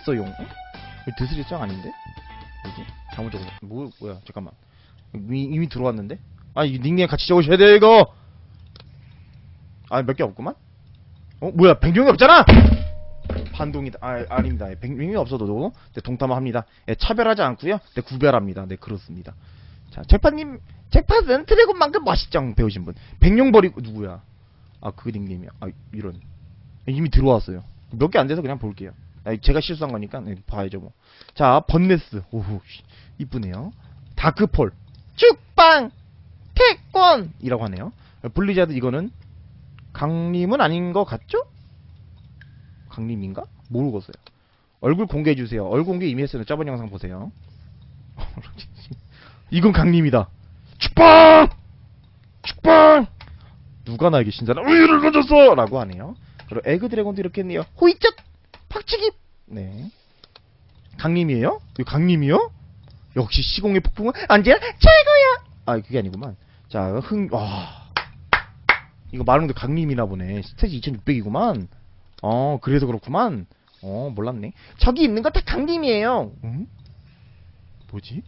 있어용. 드스리 짱 아닌데? 뭐지? 잘못 적었어. 뭐, 뭐야, 잠깐만. 이미, 이미 들어왔는데? 아, 이 닉네임 같이 적으셔야 돼요, 이거! 아, 몇 개 없구만? 어, 뭐야, 백룡이 없잖아! 반동이다. 아, 아닙니다. 예, 백룡이 없어도, 네, 동탐합니다. 예, 차별하지 않고요 네, 구별합니다. 네, 그렇습니다. 자, 잭팟님, 잭팟은 드래곤만큼 맛있죠, 배우신 분. 백룡 버리고, 누구야? 아, 그 닉네임이야. 아, 이런. 이미 들어왔어요. 몇 개 안 돼서 그냥 볼게요. 아, 제가 실수한 거니까, 네, 봐야죠, 뭐. 자, 번네스. 오호, 씨, 이쁘네요. 다크폴. 축빵! 태권! 이라고 하네요. 블리자드 이거는 강림은 아닌 것 같죠? 강림인가? 모르겠어요. 얼굴 공개해주세요. 얼굴 공개 이미 했어요. 저번 영상 보세요. 이건 강림이다. 축빵! 축빵! 누가 나에게 신자는 우유를 던졌어! 라고 하네요. 그리고 에그 드래곤도 이렇게 했네요. 호이젓! 팍치기! 네. 강림이에요? 이거 강림이요? 역시 시공의 폭풍은 언제나 최고야! 아, 그게 아니구만. 자, 흥, 와. 이거 말하는데 강림이나 보네. 스테이지 2600이구만. 어, 그래서 그렇구만. 어, 몰랐네. 저기 있는 거 다 강림이에요. 응? 뭐지?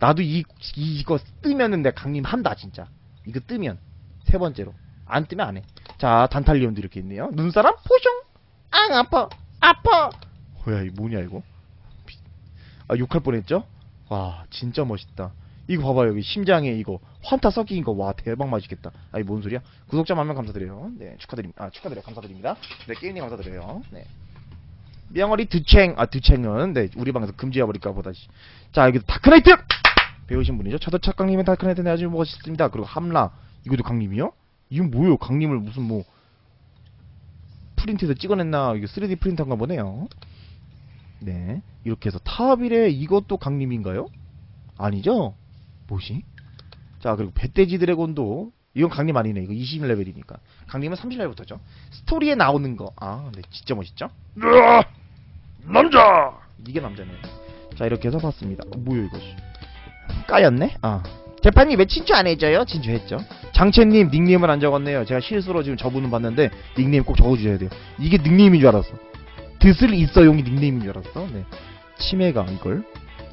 나도 이, 이, 이거 뜨면은 내가 강림 한다, 진짜. 이거 뜨면. 세 번째로. 안 뜨면 안 해. 자, 단탈리온도 이렇게 있네요. 눈사람 포숑! 앙, 아파! 아파! 뭐야, 이 뭐냐, 이거? 아, 욕할 뻔했죠? 와, 진짜 멋있다. 이거 봐봐요, 여기 심장에 이거. 환타 섞인 거. 와, 대박 맛있겠다. 아이, 뭔 소리야? 구독자 만 명 감사드려요. 네, 축하드립니다. 아, 축하드려요. 감사드립니다. 네, 게임님 감사드려요. 네. 명월이 드챙, 아, 드챙은, 네, 우리 방에서 금지해버릴까 보다. 씨. 자, 여기 다크나이트! 배우신 분이죠. 저도 첫 강림의 다크나이트 아주 멋있습니다. 그리고 함라. 이것도 강림이요? 이건 뭐예요? 강림을 무슨 뭐, 프린트에서 찍어냈나, 이거 3D 프린터인가 보네요. 네. 이렇게 해서 타비레 이것도 강림인가요? 아니죠? 뭐지? 자, 그리고 배돼지 드래곤도 이건 강림 아니네. 이거 20레벨이니까. 강림은 30레벨부터죠. 스토리에 나오는 거. 아, 네. 진짜 멋있죠? 으아! 남자! 이게 남자네. 자, 이렇게 해서 봤습니다. 어, 뭐야, 이거. 씨. 까였네? 아. 재판이 왜 친추 안 해줘요? 친추했죠. 장채님 닉네임을 안 적었네요. 제가 실수로 지금 저분은 봤는데 닉네임 꼭 적어주셔야 돼요. 이게 닉네임인 줄 알았어. 드슬 있어용이 닉네임인 줄 알았어. 네. 치매가 이걸.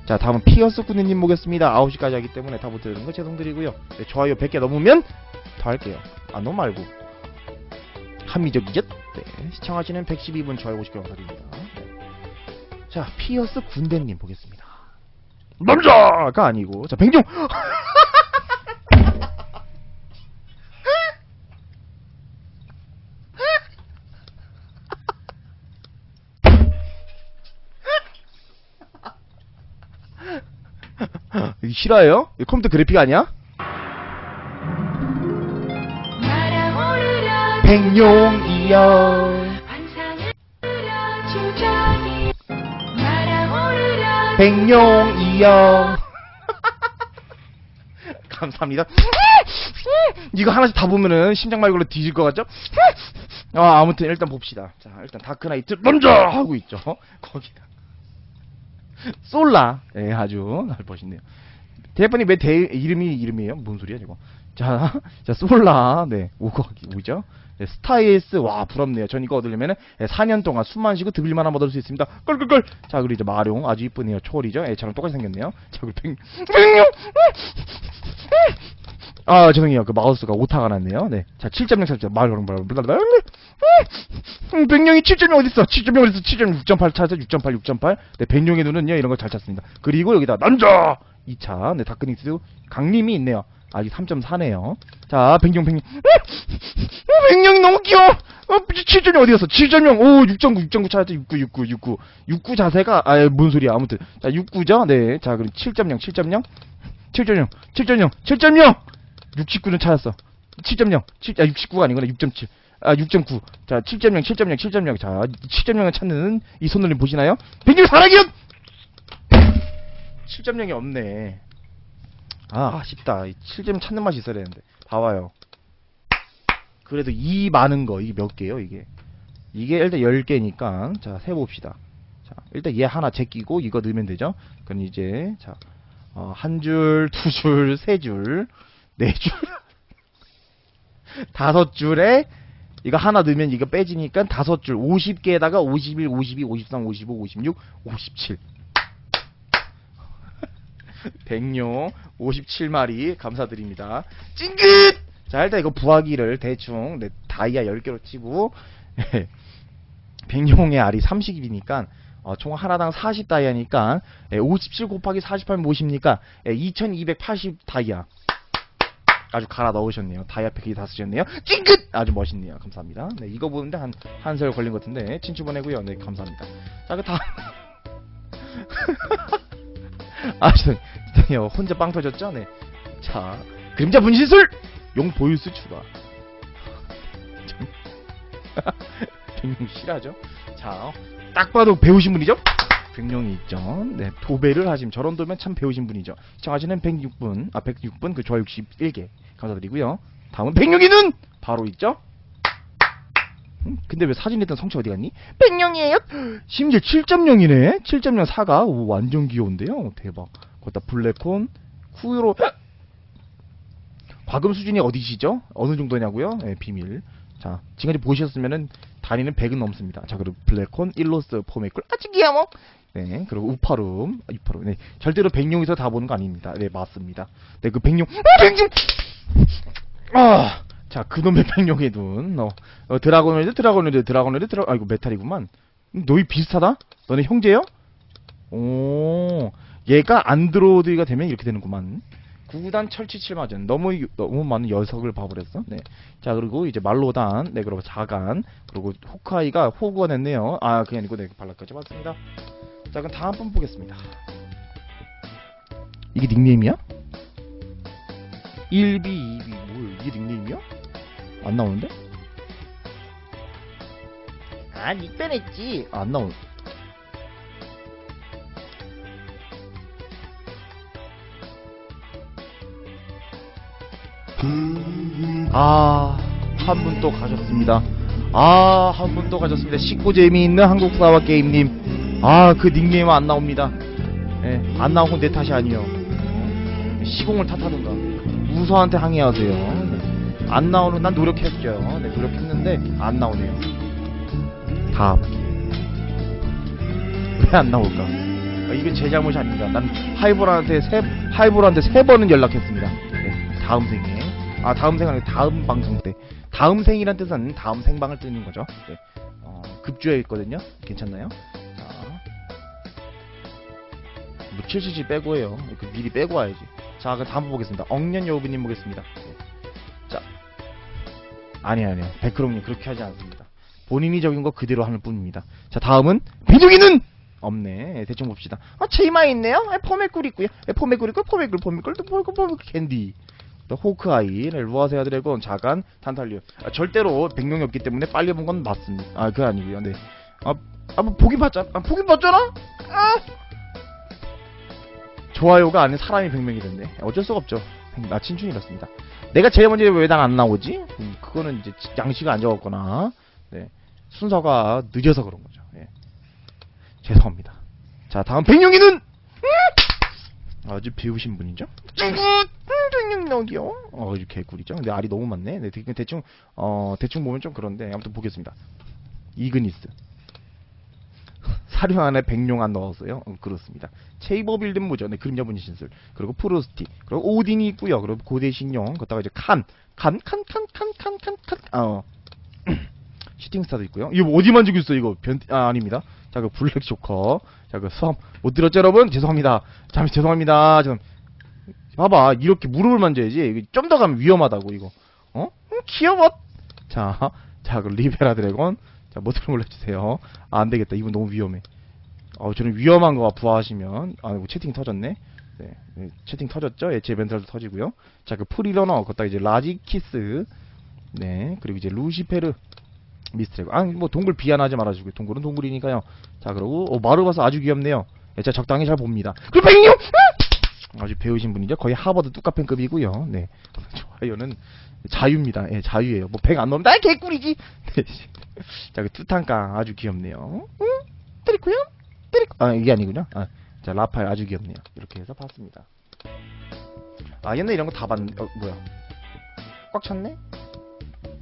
자, 다음은 피어스 꾸느님 보겠습니다. 9시까지 하기 때문에 다 못 들은 거 죄송드리고요. 네, 좋아요 100개 넘으면 더 할게요. 아, 너무 말고. 합리적이죠? 네. 시청하시는 112분 좋아요 50개 감사드립니다. 네. 자, 피어스 군대님 보겠습니다. 남자! 가 아니고, 자, 백룡! 실화예요? 컴퓨터 그래픽 아니야? 날아오르려 백룡이요. 감사합니다. 이거 하나씩 다 보면은 심장 말걸로 뒤질 것 같죠? 아, 아무튼 일단 봅시다. 자, 일단 다크나이트 남자 하고 있죠. 거기다. 솔라. 예, 아주 날 멋있네요. 대판이 왜 대, 이름이 이름이에요? 뭔 소리야, 이거? 자, 자, 솔라. 네, 오거, 오죠? 네, 스타이스. 와, 부럽네요. 전 이거 얻으려면은, 예, 4년 동안 숨만 쉬고 드빌만 하면 얻을 수 있습니다. 껄껄껄! 자, 그리고 이제 마룡. 아주 이쁘네요. 초월이죠? 예, 저랑 똑같이 생겼네요. 자, 그리고 백, 백룡! 아, 죄송해요. 그 마우스가 오타가 났네요. 네. 자, 7.0 찾자. 마룡, 마룡, 블라블라. 음, 백룡이 7.0 어딨어? 7.0 어딨어? 7.0, 6.8 찾아. 6.8, 6.8. 네, 백룡의 눈은요, 이런 거잘 찾습니다. 그리고 여기다 남자! 2차. 네, 다크닉스 강림이 있네요. 아직 3.4네요. 자, 백룡, 백룡. 음, 음, 백룡이 너무 귀여워! 어, 7.0 어디 갔어? 7.0. 오, 6.9, 6.9 찾았죠? 6.9, 6.9, 6.9. 6.9 자세가, 아, 뭔 소리야. 아무튼. 자, 6.9죠? 네. 자, 그리고 7.0, 7.0. 7.0, 7.0, 7.0! 69는 찾았어. 7.0, 7, 아, 69가 아니구나. 6.7. 아, 6.9. 자, 7.0, 7.0, 7.0. 자, 7.0을 찾는 이 손놀림 보시나요? 백룡 사랑이요! 7.0이 없네. 아, 아쉽다. 7.0 찾는 맛이 있어야 되는데. 봐봐요. 그래도 이 많은 거, 이게 몇 개요, 이게? 이게 일단 10개니까. 자, 세봅시다. 자, 일단 얘 하나 제끼고 이거 넣으면 되죠? 그럼 이제, 자, 어, 한 줄, 두 줄, 세 줄, 네 줄, 다섯 줄에 이거 하나 넣으면 이거 빼지니까 다섯 줄. 50개에다가 51, 52, 53, 55, 56, 57 백룡 57마리 감사드립니다. 찡긋! 자 일단 이거 부화기를 대충 네, 다이아 10개로 치고. 백룡의 알이 30일이니까 어, 총 하나당 40 다이아니까 57 곱하기 48면 뭐십니까? 2280 다이아 아주 갈아 넣으셨네요. 다이아 패키지 다 쓰셨네요. 찡긋! 아주 멋있네요. 감사합니다. 네, 이거 보는데 한, 한 세월 걸린 것 같은데, 친추 보내고요. 네, 감사합니다. 자, 그 다음. 아, 죄송해요. 혼자 빵 터졌죠? 네. 자, 그림자 분신술! 용 보유수 추가. 백룡 실하죠? 자, 딱 봐도 배우신 분이죠? 백룡이 있죠. 네, 도배를 하시면 저런 도면 참 배우신 분이죠. 시청하시는 106분, 아 106분 그 좋아요 61개 감사드리고요. 다음은 백룡이는 바로 있죠. 음, 근데 왜 사진 냈던 성체 어디 갔니? 백룡이에요. 심지어 7.0이네. 7.0 사가 오, 완전 귀여운데요. 대박. 거기다 블랙콘, 쿠유로 과금 수준이 어디시죠? 어느 정도냐고요? 네, 비밀. 자, 지금까지 보셨으면은 단위는 100은 넘습니다. 자, 그리고 블랙콘, 일로스, 포메꿀, 아주 귀여워. 네, 그리고 우파룸, 아, 우파룸. 네, 절대로 백룡에서 다 보는 거 아닙니다. 네, 맞습니다. 네, 그 백룡, 아, 백룡! 아, 자, 그놈의 백룡의 눈. 어, 어 드라곤레드, 드라곤레드, 드라곤레드, 드라, 아, 이거 메탈이구만. 음, 너희 비슷하다? 너네 형제요? 오, 얘가 안드로이드가 되면 이렇게 되는구만. 구구단 철치칠 맞은 너무 유- 너무 많은 녀석을 봐버렸어. 네. 자 그리고 이제 말로단, 네 그리고 자간, 그리고 호카이가 호구가 됐네요. 아 그게 아니고 네 발라까지 봤습니다. 자 그럼 다음 분 보겠습니다. 이게 닉네임이야? 1B, 2B 뭘 이게 닉네임이야? 안 나오는데? 아 닉변했지. 아, 안 나오는. 아, 한 분 또 가셨습니다. 아, 한 분 또 가셨습니다. 쉽고 재미있는 한국사와 게임님. 아, 그 닉네임 안 나옵니다. 예, 안건내 탓이 아니요. 어? 시공을 탓하든가. 우서한테 항의하세요. 네. 안 나오는, 난 노력했죠. 네, 노력했는데, 안 나오네요. 다음. 왜안 나올까? 아, 이게 제 잘못이 아닙니다. 난 하이볼한테 세, 하이볼한테 세 번은 연락했습니다. 네, 다음 생에. 아, 다음 생 아니고 다음 방송 때. 다음 생이란 뜻은 다음 생방을 뜨는 거죠. 네. 어, 급주해 있거든요. 괜찮나요? 뭐 7cc 빼고 해요. 그 미리 빼고 와야지. 자, 그 다음 보겠습니다. 억년 여우부님 보겠습니다. 네. 자. 아니, 아니요. 백크롱님 그렇게 하지 않습니다. 본인이 적인 거 그대로 하는 뿐입니다. 자, 다음은 비둘기는 없네. 대충 봅시다. 아, 체이마 있네요. 아, 포메꿀 있고요. 아, 포메꿀 있고 포메꿀 포메꿀 또 포메꿀 포메꿀 캔디. 또 호크아이, 네, 루아세아 드래곤, 자간, 탄탈리오. 아, 절대로 백명이 없기 때문에 빨리 본 건 맞습니다. 아, 그거 아니고요. 네. 아, 아, 뭐 보긴 봤잖아. 아, 보긴 봤잖아. 아! 좋아요가 아닌 사람이 백명이 됐네. 어쩔 수가 없죠. 백- 나 친춘이 이렇습니다. 내가 제일 먼저 왜난안 나오지? 음, 그거는 이제 지- 양식이 안 적었거나, 네. 순서가 늦어서 그런 거죠. 예. 죄송합니다. 자, 다음 백룡이는 아주 배우신 분이죠. 백룡이요. 어, 아주 개꿀이죠. 근데 알이 너무 많네. 네, 대- 대충 어 대충 보면 좀 그런데 아무튼 보겠습니다. 이그니스. 사료 안에 백룡 안 넣었어요. 음, 그렇습니다. 체이버 빌드 뭐죠? 네, 그림자 분신 신술. 그리고 프로스티. 그리고 오딘이 있고요. 그리고 고대 신용. 그다가 이제 칸, 칸, 칸, 칸, 칸, 칸, 칸, 칸. 어. 슈팅스타도 있고요. 이거 어디 만지고 있어 이거? 변 아, 아닙니다. 자, 그 블랙 조커. 자, 그 수험 못 들었죠, 여러분? 죄송합니다. 잠시 죄송합니다. 좀 봐봐. 이렇게 무릎을 만져야지. 좀 더 가면 위험하다고 이거. 어? 음, 귀여워. 자, 자, 그 리베라 드래곤. 자, 모드를 올려주세요. 아, 안 되겠다. 이분 너무 위험해. 어, 저는 위험한 거 부화하시면 아, 채팅 터졌네. 네, 네, 채팅 터졌죠? 예, 제 멘탈도 터지고요. 자, 그 프리러너, 걷다가 이제 라지키스, 네, 그리고 이제 루시페르, 미스트레고. 아, 뭐 동굴 비하하지 말아주고 동굴은 동굴이니까요. 자, 그리고 어, 마르바스 아주 귀엽네요. 예, 제가 적당히 잘 봅니다. 그리고 백룡! 아주 배우신 분이죠. 거의 하버드 뚜카펜급이고요. 네, 좋아요는 자유입니다. 예, 자유예요. 뭐백안 넘으면 나 개꿀이지. 네. 자, 그 투탕깡 아주 귀엽네요. 응? 때리고요? 때리고 아 이게 아니군요. 아, 자 라파엘 아주 귀엽네요. 이렇게 해서 봤습니다. 아 옛날 이런 거 다 봤는데 어 뭐야? 꽉 찼네?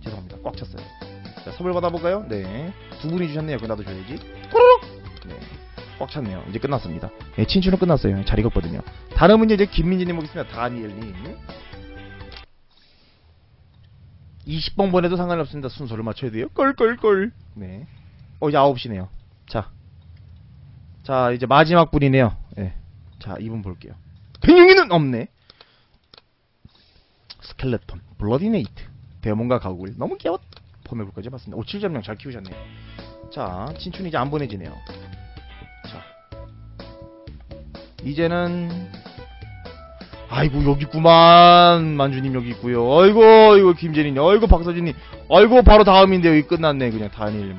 죄송합니다. 꽉 찼어요. 자, 선물 받아볼까요? 네. 두 분이 주셨네요. 그럼 나도 줘야지. 꼬르륵! 네. 꽉 찼네요. 이제 끝났습니다. 네, 친추는 끝났어요. 잘 익었거든요. 문제 이제 김민지님 오겠습니다. 다니엘님. 20번 보내도 상관이 없습니다. 순서를 맞춰야 돼요. 껄껄껄. 네. 어, 이제 9시네요. 자. 자, 이제 마지막 분이네요. 네. 자, 이분 볼게요. 백룡이는 없네. 스켈레톤, 블러디네이트, 데몬과 가구글. 너무 귀여워. 폼해볼까지 봤습니다. 오, 7점량 잘 키우셨네요. 자, 친춘이 이제 안 보내지네요. 자. 이제는 아이고 여기 있구만. 만주님 여기 있고요. 아이고 이거 김재린님. 아이고 박서진님. 아이고 바로 다음인데 여기 끝났네. 그냥 다니엘